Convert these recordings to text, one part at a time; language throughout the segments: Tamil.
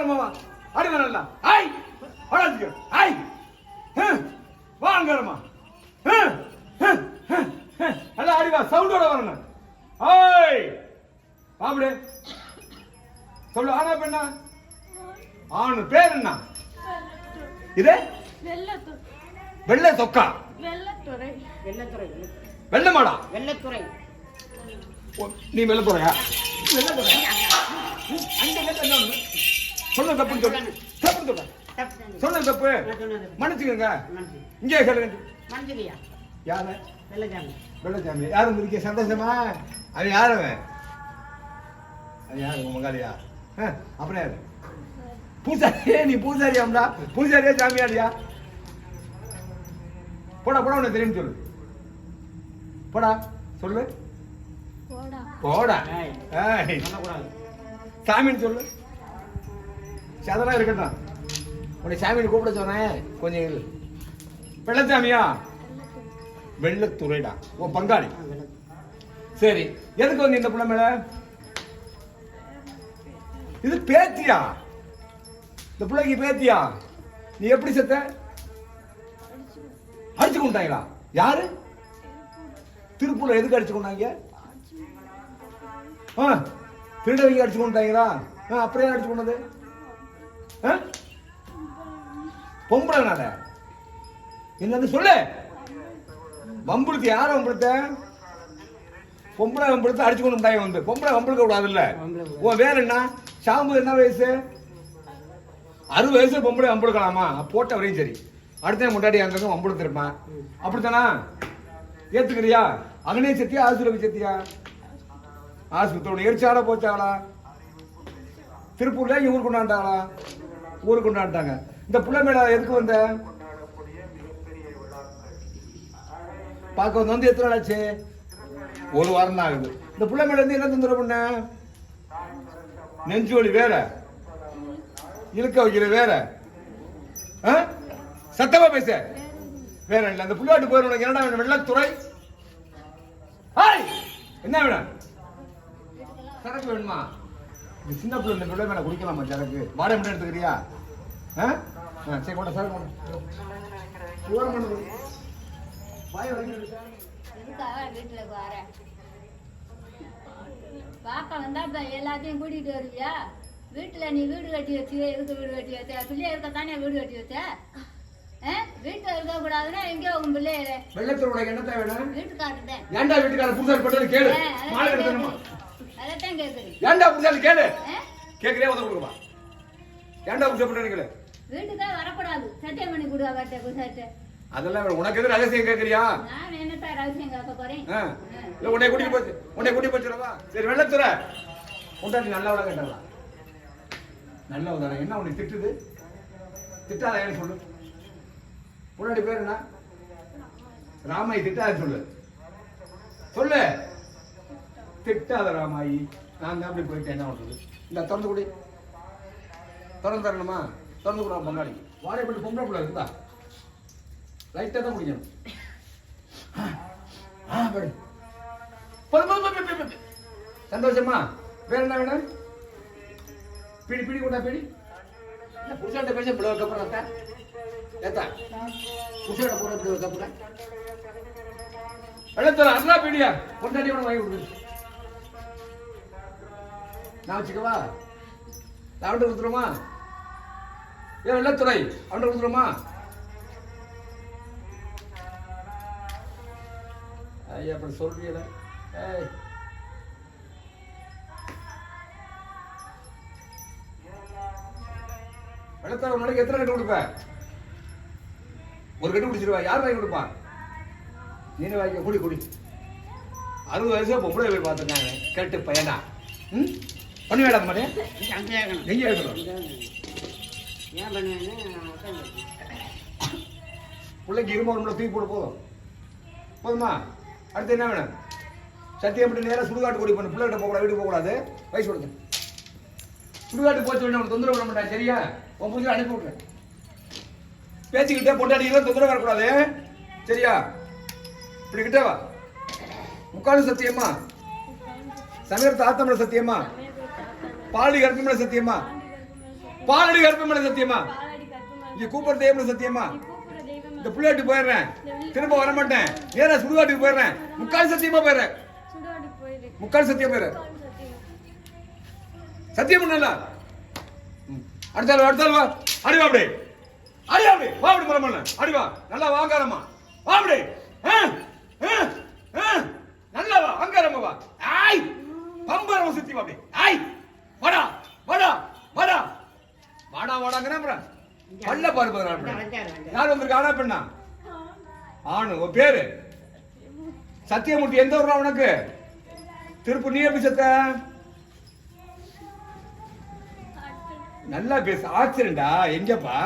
அங்கரமா அடி வரல ஐய் அடாதிக்க ஐய் ஹம், வா அங்கரமா ஹம், ஹம், ஹம், ஹம். நல்லா அடி வா. சவுண்டோட வரணும் ஐய் அப்படி சொல்லு ஆனா பெண்ணா ஆணு பேர் என்ன? இது? வெள்ளை தொக்கா வெள்ளத்துறை வெள்ளத்துறை வெள்ளை மாடா வெள்ளத்துறை. நீ வெள்ளை துறையா வெள்ளை துறை சொன்ன தப்புன்னு சொல்லு. சொல்லு. தப்பு செஞ்சு. சொன்ன தப்பு. மன்னிச்சுக்கோங்க. இங்கே கேளுங்க. யாரு? வெள்ளச்சாமி. வெள்ளச்சாமி. யாரு வந்திருக்கீங்க சந்தோஷமா? அது யாரு அவன்? அது யாரு? உங்க மங்காளியா? அப்புறம் யாரு? பூசாரியே நீ பூசாரியாம்டா பூசாரியா சாமியாரியா போடா போடா உனக்கு தெரியும் சொல்லு. போடா சொல்லு. போடா. சாமின்னு சொல்லு. சரி, அதெல்லாம் இருக்கட்டும். உன்னை சாமியை கூப்பிட சொன்னேன். கொஞ்சம் வெள்ளச்சாமியா? வெள்ளத்துறைடா. உன் பங்காளி. சரி எதுக்கு வந்து இந்த பிள்ளை மேல? இது பேத்தியா? இந்த பிள்ளைக்கு பேத்தியா? நீ எப்படி செத்த? அடிச்சு கொண்டாங்களா? யாரு? திருப்பூர்ல எதுக்கு அடிச்சு கொண்டாங்க? ஆ திருடவைங்க அடிச்சு கொண்டாங்களா? அப்புறம் அடிச்சு கொண்டது? ஆ? பொம்பளை என்னன்னு சொல்லு. வம்புழுத்து யார் வம்புழுத்த பொம்பளை வம்புழுத்து அடிச்சு கொண்டு தாய் வந்து. பொம்பளை வம்புழுக்க கூடாது இல்ல உன் வேற என்ன? ஷாம்பு என்ன வயசு? அறுபது வயசு பொம்பளை வம்புழுக்கலாமா போட்ட வரையும் சரி. அடுத்த முன்னாடி அங்கே வம்புழுத்திருப்பான் அப்படித்தானா? ஏத்துக்கிறியா? அங்கனே செத்தியா? ஆசுரவி செத்தியா? ஆஸ்பத்திரியோட எரிச்சாடா போச்சாளா திருப்பூர்ல இவங்க கொண்டாண்டாளா ஊருக்கு கொண்டாடிட்டாங்க இந்த புள்ள மேல எதுக்கு வந்த? பார்க்க வந்து வந்து எத்தனை நாள் ஆச்சு? ஒரு வாரம் தான் ஆகுது. இந்த புள்ள மேல இருந்து என்ன தொந்தரவு பண்ண? நெஞ்சு வலி வேற. இழுக்க வைக்கிற வேற. சத்தமா பேச. வேற இல்லை. அந்த புள்ளாட்டு போயிரு உனக்கு என்னடா வேணும் வெள்ளத்துறை? என்ன வேணும் சரக்கு வேணுமா? சின்ன பிள்ளை பிள்ளை மேல குடிக்கலாமா சரக்கு வாடகை மட்டும் எடுத்துக்கிறியா? ஆ? சரி கூட கொண்டு. சுகர் கொண்டு. வாய் வீட்டுல வர பார்க்க வந்தா இப்ப எல்லாத்தையும் கூட்டிட்டு வருவியா? வீட்டுல நீ வீடு கட்டி வச்சு எதுக்கு வீடு கட்டி வச்ச? பிள்ளைய இருக்க தானே வீடு கட்டி வச்ச? வீட்டுல இருக்க கூடாதுன்னா எங்கேயோ உங்க பிள்ளைய வெள்ளத்துல உனக்கு என்ன தேவையான வீட்டுக்காரர்தான் ஏன்டா வீட்டுக்கார புதுசாரி பட்டது ஏன்டா புதுசாரி கேளு? ஆ? கேக்குறியா உதவி கொடுக்குமா ஏன்டா புதுசா பட்டது கேளு? வீட்டுக்கே வரக்கூடாது. சத்தியம் பண்ணி கொடுவா கட்ட குசாட்ட அதெல்லாம். உனக்கு எது ரகசியம் கேக்குறியா? நான் என்னத்தான் ரகசியம் கேட்க போறேன். இல்ல உன்னை கூட்டிட்டு போச்சு உன்னை கூட்டி போச்சுடவா சரி வெள்ளத்துறை. உண்டாட்டி நல்லவளா கேட்டவளா நல்லவதானே என்ன உன்னை திட்டுது? திட்டாத ஏன்னு சொல்லு. முன்னாடி பேர் என்ன? ராமாயி திட்டாத சொல்லு. சொல்லு. திட்டாத ராமாயி நான் தான் அப்படி போயிட்டேன் என்ன பண்ணுறது இந்த திறந்து கொடு. திறந்து தரணுமா? திறந்து கூட பங்காளி வாழைப்பட்டு பொம்பளை பிள்ளை இருந்தா லைட்டாக தான் குடிக்கணும். சந்தோஷமா? வேற என்ன வேணும்? பிடி பிடி கொண்டா பிடி. என்ன புருஷன்ட்ட பேச பிள்ளை ஒரு கப்புறம் அத்தா ஏத்தா? புருஷன்ட்ட போற பிள்ளை ஒரு கப்புறம் எழுத்துல அண்ணா பிடியா? கொண்டாடி வாங்கி கொடுக்கு நான் வச்சுக்கவா? நான் அவன்கிட்ட கொடுத்துருமா ஏன் வெள்ளத்துறை அவன்கிட்ட கொடுத்துருமா ஐயா அப்படி சொல்றீங்களா. ஏய். வெள்ளத்தார ஒரு நாளைக்கு எத்தனை கட்டு கொடுப்ப? ஒரு கட்டு குடிச்சிருவா. யார் வாங்கி கொடுப்பா? நீ வாங்கி குடி குடி அறுபது வயசு பொம்பளை போய் பார்த்துருக்காங்க. கேட்டு பையனா? ம்? பண்ணி வேடாத மாதிரி எங்கே ஏன் பிள்ளைக்கு இரும்பு உடம்புல தூக்கி போட போதும். போதுமா? அடுத்து என்ன வேணும்? சத்தியம் பண்ணி நேராக சுடுகாட்டு கூடி பண்ணு. பிள்ளைகிட்ட போகக்கூடாது வீட்டுக்கு போகக்கூடாது. வயசு கொடுத்து. சுடுகாட்டு போச்சு வேணும் உனக்கு தொந்தரவு பண்ண மாட்டேன் சரியா? உன் புரிஞ்சு அனுப்பி விட்றேன் பேச்சுக்கிட்டே பொண்டாடிக்கலாம் தொந்தரவு வரக்கூடாது. சரியா? இப்படி கிட்டே வா. முக்காடு சத்தியமா சமீரத்து ஆத்தமிழ சத்தியமா பாலி கருப்பமிழ சத்தியமா? பாலடி கர்ப்பமலை சத்தியமா? பாலடி இங்க கூப்பிடுற தெய்வம் சத்தியமா? இந்த புள்ளையாட்டு போயிடுறேன். திரும்ப வர மாட்டேன் நேரா சுடுகாட்டுக்கு போயிடுறேன். முக்கால் சத்தியமா போயிடுறேன் முக்கால் சத்தியம் போயிடுறேன் சத்தியம். பண்ணல. அடுத்தாள் வா, அடுத்தாள் வா. அடி வா அப்படி. அடி வா அப்படி. வா அப்படி மரமல்ல அடி வா. நல்லா வாங்காரமா வா அப்படி ஆ, ஆ, ஆ. நல்லா வா அங்காரமா வா ஆய் பம்பரம் சுத்தி வா அப்படி ஆய் வாடா வாடா வாடா வாடா வாடாங்கறேன் அப்புறம் பல்ல பாரு வந்தாரு. யார் வந்திருக்கா? ஆனா பெண்ணா? ஆணு. உன் பேரு? சத்தியமூர்த்தி எந்த ஊர்ல உனக்கு? திருப்பூர். நீ எப்படி செத்த? நல்லா பேசு. ஆக்சிடென்டா எங்கப்பா?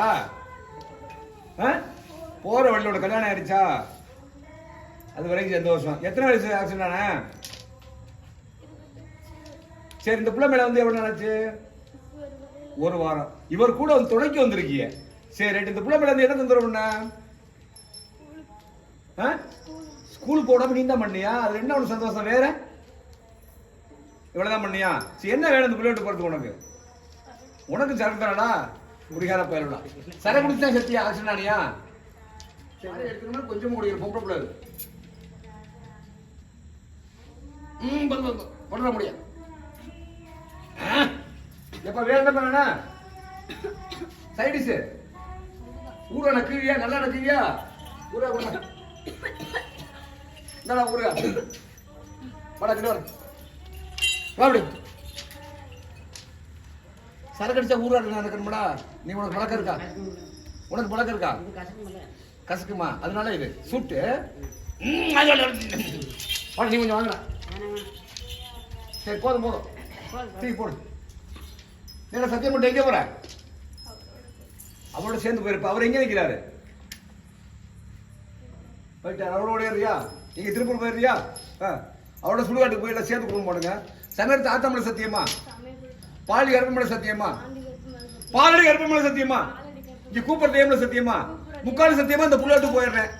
போற வழியோட கல்யாணம் ஆயிடுச்சா அது வரைக்கும் சந்தோஷம். எத்தனை வயசு ஆக்சிடென்ட் ஆன சரி இந்த பிள்ளை மேல வந்து எவ்வளவு நாள் ஆச்சு? ஒரு வாரம். இவர் கூட வந்து துணைக்கு வந்திருக்கீங்க சரி ரைட் இந்த பிள்ளை மேல வந்து என்ன தொந்தரவு ஆ? ஸ்கூல் போடாம நீ தான் பண்ணியா? அது என்ன ஒரு சந்தோஷம் வேற? இவ்வளோதான் பண்ணியா? சரி என்ன வேணும் இந்த பிள்ளையோட போகிறதுக்கு உனக்கு? உனக்கு சரக்கு தானடா? குடிகார பயலுடா சர குடிச்சா சத்தியா ஆக்சிடென்டானியா சரி எடுக்கணும்னா கொஞ்சம் குடிக்கிற பொம்பளை பிள்ளை ம் பண்ண பண்ண முடியும் எப்ப வேற என்ன பண்ணா ஊரா நக்கிரியா நல்லா நக்கிரியா ஊரா ஊரா என்னடா ஊரா. வாடா கிட்ட வர வா அப்படி. சரக்கு அடிச்சா ஊரா நடக்கணுமாடா? நீ உனக்கு பழக்கம் இருக்கா? உனக்கு பழக்கம் இருக்கா? கசக்குமா? அதனால இது. சூட்டு. வாடா நீ கொஞ்சம் வாங்கடா. சரி போதும் போதும். தூக்கி போடு. சத்தியம் மட்டும் எங்கே போற? அவரோட சேர்ந்து போயிருப்ப அவர் எங்க நிற்கிறாரு போயிட்டார். அவரோட ஏறியா நீங்க திருப்பூர் போயிருறியா ஆ. அவரோட சுடுகாட்டுக்கு போய் சேர்ந்து குடும்பம் போடுங்க சமயத்து ஆத்தமலை சத்தியமா? பாலி கருப்பமலை சத்தியமா? பாலடி கருப்பமலை சத்தியமா? இங்க கூப்பிட்ற டைம்ல சத்தியமா? முக்கால் சத்தியமா இந்த புள்ளாட்டு போயிடுறேன்.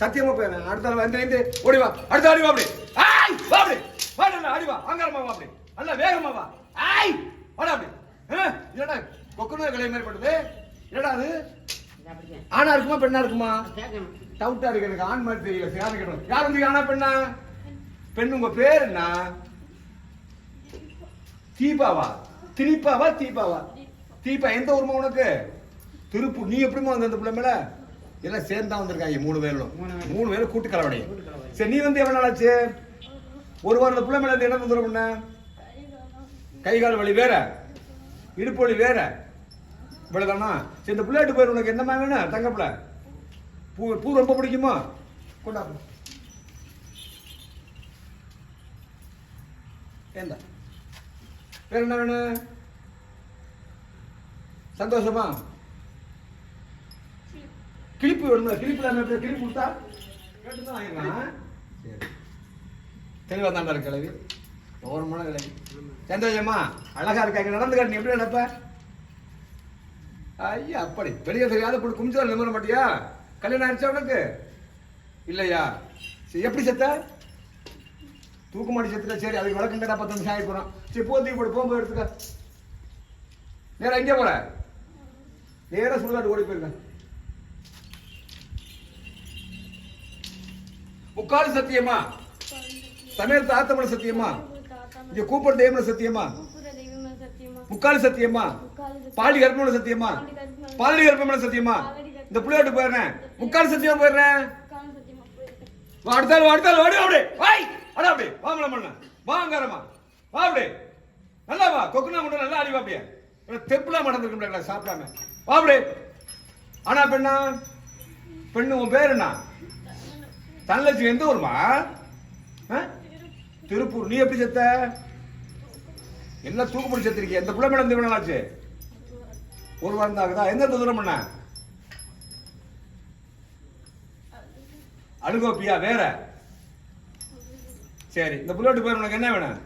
சத்தியமா போயிடுறேன். அடுத்த ஆள் வந்து ஓடி வா. அடுத்த ஆடி வா அப்படி. ஆய்! வா அப்படி. வாடா ஆடி வா. அங்காரமா வா அப்படி. நல்லா வேகமா வா. ஆய்! வாடா அப்படி. இல்லடா என்னடா கொக்குனு கிளை மாதிரி படுது என்னடா அது. ஆணா இருக்குமா பெண்ணா இருக்குமா. டவுட்டா இருக்கு எனக்கு ஆண் மாதிரி தெரியல. யாரு கேட்கணும்? யார் வந்து ஆனா பெண்ணா? பெண் உங்க பேர் என்ன? தீபாவா? திரிப்பாவா தீபாவா? தீபா எந்த ஊர்மா உனக்கு? திருப்பூர். நீ எப்படிமா வந்த அந்த பிள்ளை மேல? எல்லாம் சேர்ந்தா வந்திருக்காங்க மூணு பேரும். மூணு பேரும். கூட்டு கலவடை. சரி நீ வந்து எவ்வளவு நாள் ஆச்சு ஒரு வாரம் பிள்ளை மேல என்ன தொந்தரவு பண்ண? கை கால் வலி வேற? இடுப்பு வலி வேற? இவ்வளவுதானா? சரி இந்த பிள்ளையாட்டு போயிரு உனக்கு என்னம்மா வேணும்? தங்கப்பில் பூ பூ ரொம்ப பிடிக்குமா? கொண்டா ஏந்தா. வேற என்ன வேணும்? சந்தோஷமா? கிளிப்பு வேணும்ல கிளிப்பு தான் கிளிப்பு கொடுத்தா? கேட்டுதான் சரி. தெளிவாக தான் இருக்கு கிளவி ஓரமான கிளவி சந்தோஷமா? அழகா இருக்காங்க நடந்து காட்டு நீ எப்படி நடப்ப? ஐயா அப்படி. வெளியே தெரியாத போட்டு குமிச்சா நிமிர மாட்டியா? கல்யாணம் ஆயிடுச்சா உனக்கு? இல்லையா? சரி எப்படி செத்த? தூக்க மாட்டி செத்துட்டா சரி அதுக்கு விளக்கம் கேட்டா பத்து நிமிஷம் ஆகி சரி போ தூக்கி போடு போகும்போது எடுத்துக்க. நேரா எங்கே போற. நேரா சுடுகாட்டு ஓடி போயிருக்க. முக்கால் சத்தியமா? சமையல் தாத்தமல சத்தியமா? இங்க கூப்பிடுற தெய்வம்ல சத்தியமா? முக்காலு சத்தியமா? பாலி கர்ப்பமல சத்தியமா? பாலடி கர்ப்பமல சத்தியமா? இந்த புள்ளையாட்டு போயிடுறேன். முக்கால் சத்தியமா போயிடுறேன்? வா அடுத்தாள் வா அடுத்தாள் வாடி அப்படி வாய் அட அப்படி வாமல பண்ண வாங்காரமா வா அப்படி நல்லா வா. கொக்குனா மட்டும் நல்லா அடிவா அப்படியே. தெப்புலாம் மடந்துருக்க முடியாது சாப்பிடாம. வா அப்படி ஆனா பெண்ணா? பெண்ணு உன் பேர் என்ன? தனலட்சுமி எந்த ஊர்மா திருப்பூர். நீ எப்படி செத்த? என்ன தூக்கு பிடிச்சி செத்துருக்கிய இந்த பிள்ளை மேடம் எவ்வளவு ஆச்சு ஒரு வாரம் தான் ஆகுதா? எந்த தூரம் பண்ண? அனுகோப்பியா வேற? சரி இந்த புள்ளோட்டு பேர் உனக்கு என்ன வேணும்?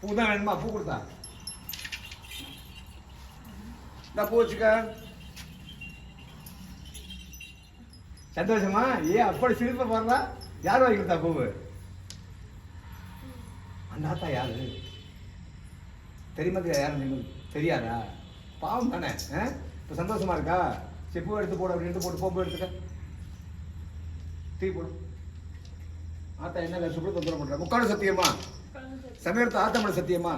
பூ தான் வேணுமா? பூ கொடுத்தா. இந்த பூ வச்சுக்க. சந்தோஷமா? ஏ அப்படி சிரிப்பை பாருடா யார் வாங்கி கொடுத்தா பூவு? அந்த ஆத்தா யாரு? தெரியுமா யாரும் தெரியாதா? பாவம் தானே ஆ? இப்போ சந்தோஷமா இருக்கா? செப்பு எடுத்து போட அப்படின்னு எடுத்து போட்டு போம்பு எடுத்துக்க. டீ போடும் ஆத்தா என்ன சுப்பு தொந்தரவு பண்ற முக்காடு சத்தியமா சமயத்து ஆத்தமட சத்தியமா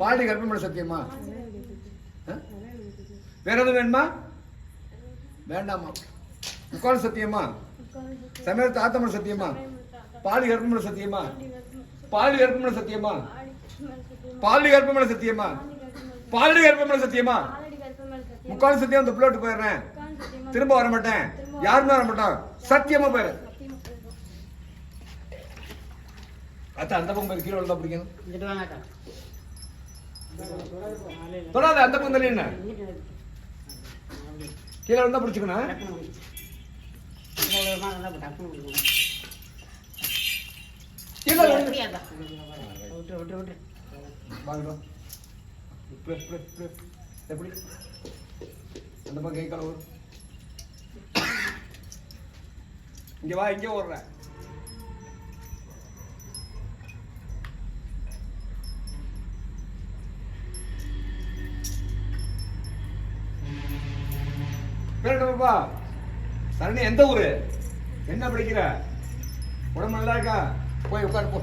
பாடி கர்ப்பமட சத்தியமா வேற எதுவும் வேணுமா? வேண்டாமா முக்காடு சத்தியமா சமயத்து ஆத்தமட சத்தியமா பாடி கர்ப்பமட சத்தியமா பாடி கர்ப்பமட சத்தியமா பாலி கர்ப்பமட சத்தியமா? பாலி கர்ப்பமட சத்தியமா? முக்கால் சத்தியம் அந்த பிள்ளோட்டு போயிடுறேன். திரும்ப வர மாட்டேன். யாருமே வர மாட்டான் சத்தியமா போயிடுறேன் அத்தா அந்த பக்கம் போய் கீழே விழுந்தா பிடிக்கணும். தொடாத அந்த பக்கம் தள்ளி என்ன. கீழே விழுந்தா பிடிச்சிக்கணும். கீழே? விட்டு விட்டு விட்டு. வாங்கடா இப்படி இப்படி இப்படி எப்படி? அந்த பக்கம் கை கால வரும் இங்க வா இங்க ஓடுறேன் பேர் சரணி எந்த ஊரு? என்ன படிக்கிற? உடம்பு நல்லா இருக்கா? போய் உட்காரு போ.